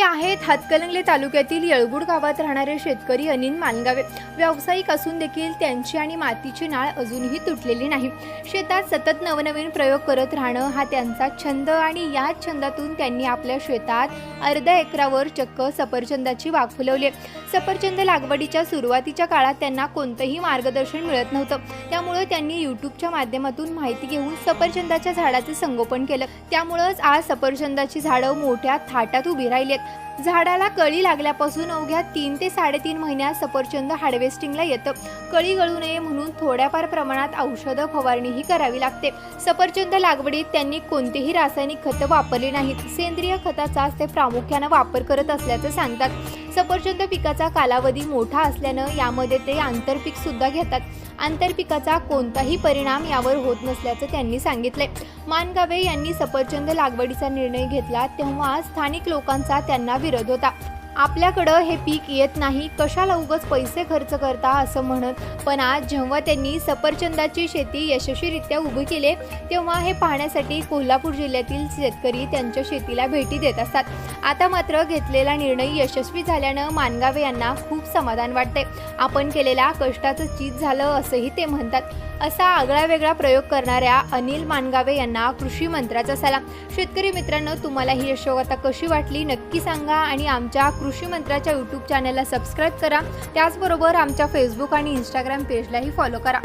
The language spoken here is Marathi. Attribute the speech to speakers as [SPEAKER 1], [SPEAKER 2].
[SPEAKER 1] हे आहेत. हातकलंगले तालुक्यातील येळगुड गावात राहणारे शेतकरी अनिल मानगावे व्यावसायिक असून देखील त्यांची आणि मातीची नाळ अजूनही तुटलेली नाही. शेतात सतत नवनवीन प्रयोग करत राहणं हा त्यांचा छंद आणि याच छंदातून त्यांनी आपल्या शेतात अर्ध्या एकरावर चक्क सफरचंदाची वाघ फुलवली सफरचंद लागवडीच्या सुरुवातीच्या काळात त्यांना कोणतंही मार्गदर्शन मिळत नव्हतं. त्यामुळे त्यांनी यूट्यूबच्या माध्यमातून माहिती घेऊन सफरचंदाच्या झाडाचे संगोपन केलं. त्यामुळंच आज सफरचंदाची झाडं मोठ्या थाटात उभी राहिली आहेत. झाडाला कळी लागल्यापासून अवघ्या तीन ते साडेतीन महिन्यात सफरचंद हार्वेस्टिंगला येतं. कळी गळू नये म्हणून थोड्याफार प्रमाणात औषधं फवारणीही करावी लागते. सफरचंद लागवडीत त्यांनी कोणतेही रासायनिक खतं वापरली नाहीत. सेंद्रिय खताचाच ते प्रामुख्यानं वापर करत असल्याचं सांगतात. सफरचंद पिकाचा कालावधी मोठा असल्यानं यामध्ये ते आंतरपीक सुद्धा घेतात. आंतरपिकाचा कोणताही परिणाम यावर होत नसल्याचं त्यांनी सांगितले मानगावे यांनी सफरचंद लागवडीचा निर्णय घेतला तेव्हा स्थानिक लोकांचा त्यांना विरोध होता. आपल्याकडं हे पीक येत नाही कशाला उगच पैसे खर्च करता असं म्हणत? पण आज जेव्हा त्यांनी सफरचंदाची शेती यशस्वीरित्या उभी केले तेव्हा हे पाहण्यासाठी कोल्हापूर जिल्ह्यातील शेतकरी त्यांच्या शेतीला भेटी देत असतात. आता मात्र घेतलेला निर्णय यशस्वी झाल्यानं मानगावे यांना खूप समाधान वाटते आपण केलेल्या कष्टाचं चीज झालं असंही ते म्हणतात. असा आगळा वेगळा प्रयोग करणाऱ्या अनिल मानगावे यांना कृषी मंत्र्याचा सलाम शेतकरी मित्रांनो तुम्हाला ही यशोगाथा कशी वाटली? नक्की सांगा आणि आमच्या कृषी मंत्र्याच्या यूट्यूब चॅनलला सबस्क्राईब करा. त्याचबरोबर आमच्या फेसबुक आणि इंस्टाग्राम पेजलाही फॉलो करा.